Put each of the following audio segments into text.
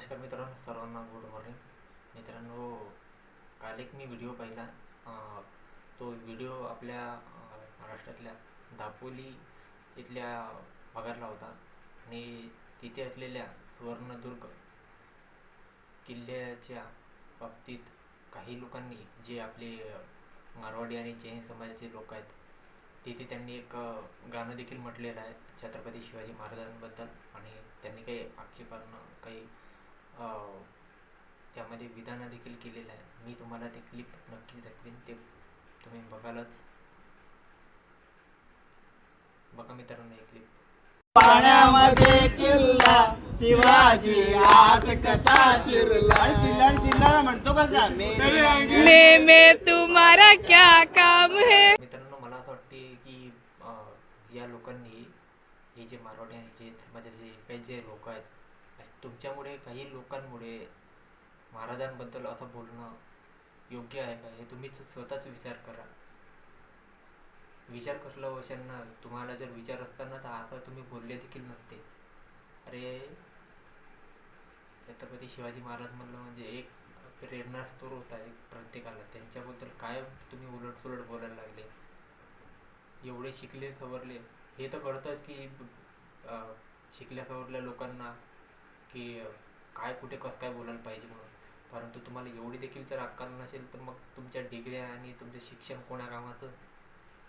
नमस्कार मित्रांनो सर्वांना गुड मॉर्निंग मित्रांनो काल एक मी व्हिडिओ पाहिला. तो व्हिडिओ आपल्या महाराष्ट्रातल्या दापोली इथल्या भागातला होता. आणि तिथे असलेल्या सुवर्णदुर्ग किल्ल्याच्या बाबतीत काही लोकांनी जे आपले मारवाडी आणि जैन समाजाचे लोक आहेत तिथे त्यांनी एक गाणं देखील म्हटलेलं आहे छत्रपती शिवाजी महाराजांबद्दल. आणि त्यांनी काही आक्षेपांना काही त्यामध्ये विधानं देखील केलेलं आहे. मी तुम्हाला ते क्लिप नक्की दाखवीन. ते तुम्ही बघालच. बघा मित्रांनो हे क्लिप पाण्यामध्ये किल्ला शिवाजी आत कसा शिरला? शिरला शिरला म्हणतो कसा में में तुम्हारा क्या काम है? मित्रांनो मला असं वाटते की अ, या लोकांनी हे जे मारवाडी आणि जे समाजाचे काही जे लोक आहेत तुमच्यामुळे काही लोकांमुळे महाराजांबद्दल असं बोलणं योग्य आहे का? हे तुम्ही स्वतःच विचार करा. विचार कसला हो वशांना तुम्हाला जर विचार असताना तर असं तुम्ही बोलले देखील नसते. अरे छत्रपती शिवाजी महाराज म्हणलं म्हणजे एक प्रेरणा प्रेरणास्त्रोत होता एक प्रत्येकाला. त्यांच्याबद्दल काय तुम्ही उलट सुलट बोलायला लागले? एवढे शिकले सवरले. हे तर कळतंच की शिकल्या सवरल्या लोकांना की काय कुठे कसं काय बोलायला पाहिजे म्हणून. परंतु तुम्हाला एवढी देखील जर अक्कल नसेल तर मग तुमच्या डिग्र्या आणि तुमचं शिक्षण कोण्या कामाचं?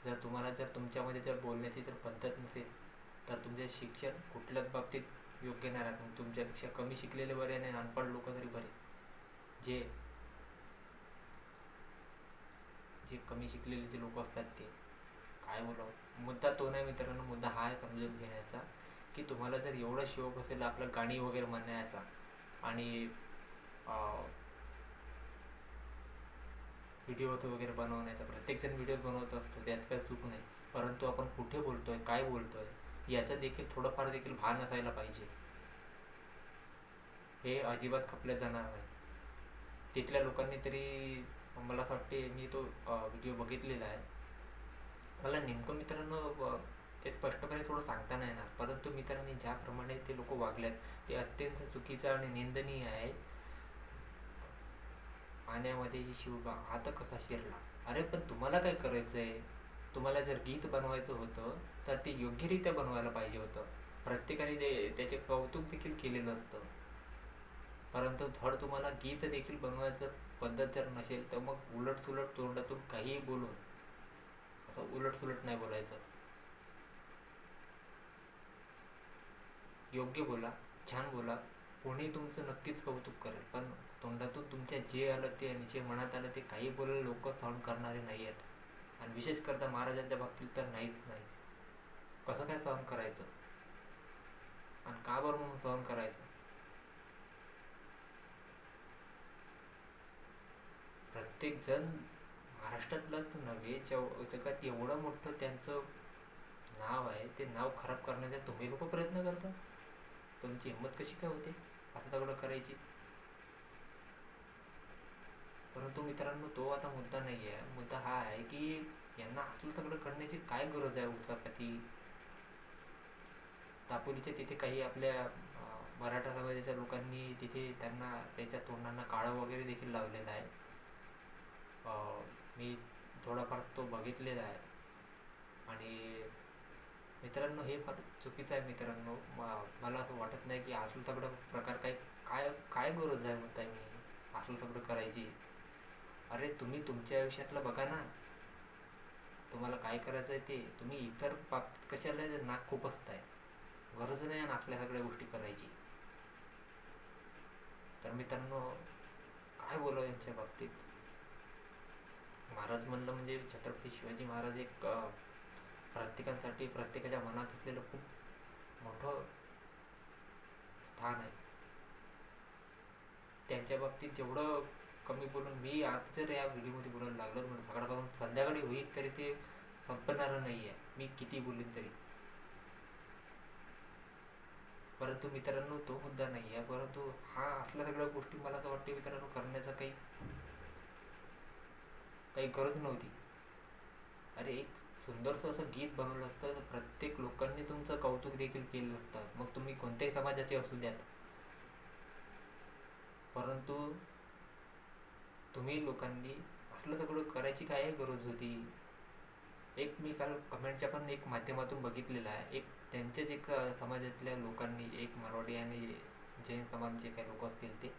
जर तुम्हाला जर तुमच्यामध्ये जर बोलण्याची जर पद्धत नसेल तर तुमचे शिक्षण कुठल्याच बाबतीत योग्य नाही राहत. मग तुमच्यापेक्षा कमी शिकलेले बरे आणि अनपढ लोक तरी बरे. जे जे कमी शिकलेले जे लोक असतात ते. काय बोलावं? मुद्दा तो नाही मित्रांनो मुद्दा हा आहे समजून घेण्याचा. की तुम्हाला जर एवढा शौक असेल आपलं गाणी वगैरे म्हणण्याचा आणि व्हिडिओ वगैरे बनवण्याचा प्रत्येकजण व्हिडिओ बनवत असतो त्यात काय चूक नाही. परंतु आपण कुठे बोलतोय काय बोलतोय याचं देखील थोडंफार देखील भान असायला पाहिजे. हे अजिबात खपलं जाणार नाही. तिथल्या लोकांनी तरी मला असं वाटते मी तो व्हिडिओ बघितलेला आहे. मला नेमकं मित्रांनो ते स्पष्टपणे थोडं सांगता नाही येणार. परंतु मित्रांनी ज्याप्रमाणे ते लोक वागलेत ते अत्यंत चुकीचं आणि निंदनीय आहे. पाण्यामध्ये शिवबा आता कसा शिरला? अरे पण तुम्हाला काय करायचं आहे तुम्हाला जर गीत बनवायचं होतं तर ते योग्यरित्या बनवायला पाहिजे होतं. प्रत्येकाने ते त्याचे कौतुक देखील केलेलं असतं. परंतु धड तुम्हाला गीत देखील बनवायचं पद्धत जर नसेल तर मग उलट सुलट तोंडातून काहीही बोलून असं उलट सुलट नाही बोलायचं. योग्य बोला छान बोला. कोणी तुमचं नक्कीच कौतुक करेल पण तोंडातून तुमच्या जे आलं ते आणि जे मनात आलं ते काही बोलायला लोक सहन करणारे नाही आहेत आणि विशेष करता महाराजांच्या बाबतीत तर नाहीच नाही कसं काय सहन करायचं? आणि का बरं म्हणून सहन करायचं? प्रत्येक जण महाराष्ट्रातलंच नव्हे जव जगात एवढं मोठं त्यांचं नाव आहे ते नाव खराब करण्याचा तुम्ही लोक प्रयत्न करता? तुमची हिंमत कशी काय होते? असं तगडं करायची. परंतु मित्रांनो तो आता मुद्दा नाही आहे. मुद्दा हा आहे की यांना असलं सगळं करण्याची काय गरज आहे उचापती? दापोलीच्या तिथे काही आपल्या मराठा समाजाच्या लोकांनी तिथे त्यांना त्याच्या तोंडांना काळं वगैरे देखील लावलेलं आहे. मी थोडाफार तो बघितलेला आहे. आणि मित्रांनो हे फार चुकीचं आहे मित्रांनो. मला असं वाटत नाही की असलं सगळं प्रकार काय काय काय गरज आहे म्हणताय मी? असलं सगळं करायची. अरे तुम्ही तुमच्या आयुष्यातलं बघा ना. तुम्हाला काय करायचं आहे ते. तुम्ही इतर बाबतीत कशाला नाक खूप असताय. गरज नाही आणि आपल्या सगळ्या गोष्टी करायची. तर मित्रांनो काय बोलावं यांच्या बाबतीत? महाराज म्हणलं म्हणजे छत्रपती शिवाजी महाराज एक प्रत्येकासाठी प्रत्येकाच्या मनात असलेलं खूप मोठं स्थान आहे. त्यांच्या बाबतीत जेवढं कमी बोलून मी आज जर या व्हिडिओमध्ये बोलायला लागलो म्हणजे सकाळपासून संध्याकाळी होईल तरी ते संपणार नाही आहे मी किती बोलीन तरी. परंतु मित्रांनो तो मुद्दा नाही आहे परंतु हा असल्या सगळ्या गोष्टी मला असं वाटते मित्रांनो करण्याचा काही काही गरज नव्हती. अरे एक सुंदरसं असं गीत बनवलं असतं तर प्रत्येक लोकांनी तुमचं कौतुक देखील केलं असतं. मग तुम्ही कोणत्याही समाजाचे असू द्यात. परंतु तुम्ही लोकांनी असलं सगळं करायची काय गरज होती? एक मी काल कमेंटच्या पण एक माध्यमातून बघितलेलं आहे. एक त्यांच्याच एक समाजातल्या लोकांनी एक मारवाडी आणि जैन समाज जे काही लोक असतील ते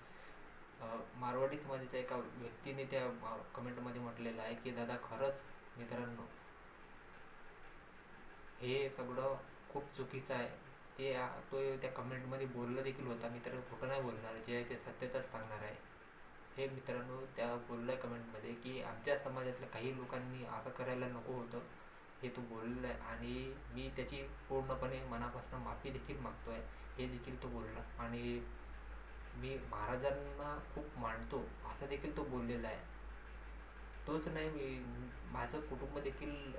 मारवाडी समाजाच्या एका व्यक्तीने त्या कमेंटमध्ये म्हटलेलं आहे की दादा खरंच मित्रांनो हे सगळं खूप चुकीचं आहे. ते तो त्या कमेंटमध्ये बोललं देखील होता. मित्र खोटं नाही बोलणार. जे आहे ते सत्यताच सांगणार आहे. हे मित्रांनो त्या बोललं कमेंटमध्ये की आमच्या समाजातल्या काही लोकांनी असं करायला नको होतं. हे तू बोललेलं आहे आणि मी त्याची पूर्णपणे मनापासून माफी देखील मागतो आहे हे देखील तो बोलला. आणि मी महाराजांना खूप मानतो. असं देखील तो बोललेला आहे. तोच नाही मी माझं कुटुंब देखील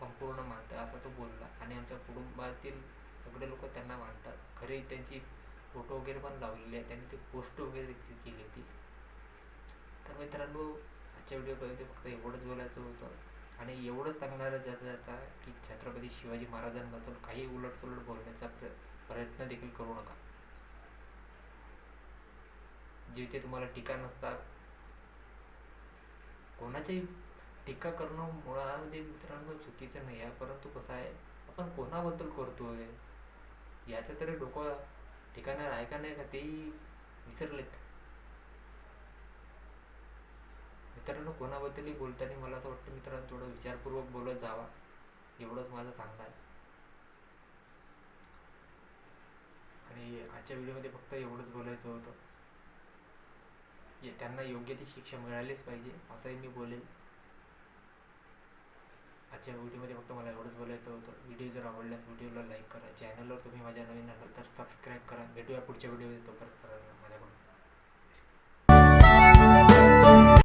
संपूर्ण मानतात असा तो बोलला. आणि आमच्या कुटुंबातील सगळे लोक त्यांना मानतात. खरी त्यांची फोटो वगैरे पण लावलेली आहे त्यांनी ती पोस्ट वगैरे देखील केली होती. तर मित्रांनो आजच्या व्हिडिओमध्ये फक्त एवढंच बोलायचं होतं. आणि एवढंच सांगणारं जाता जाता की छत्रपती शिवाजी महाराजांबद्दल काही उलटसुलट बोलण्याचा प्र प्रयत्न देखील करू नका. जिथे तुम्हाला टीका नसतात कोणाच्याही टीका करणं मुळामध्ये मित्रांनो चुकीचं नाही आहे परंतु कसं आहे आपण कोणाबद्दल करतोय याचं तरी डोकं ठिकाणार आहे का नाही का तेही विसरलेत. मित्रांनो कोणाबद्दलही बोलताना मला असं वाटतं मित्रांनो थोडं विचारपूर्वक बोलत जावा. एवढंच माझं सांगणं आहे. आणि आजच्या व्हिडिओमध्ये फक्त एवढंच बोलायचं होतं. त्यांना योग्य ती शिक्षा मिळालीच पाहिजे असंही मी बोलेन. आजच्या व्हिडिओमध्ये फक्त मला एवढंच बोलायचं होतं. व्हिडिओ जर आवडल्यास व्हिडिओला लाईक करा. चॅनलवर तुम्ही माझ्या नवीन असाल तर सबस्क्राईब करा. भेटूया पुढच्या व्हिडिओमध्ये. तोपर्यंत माझ्याकडून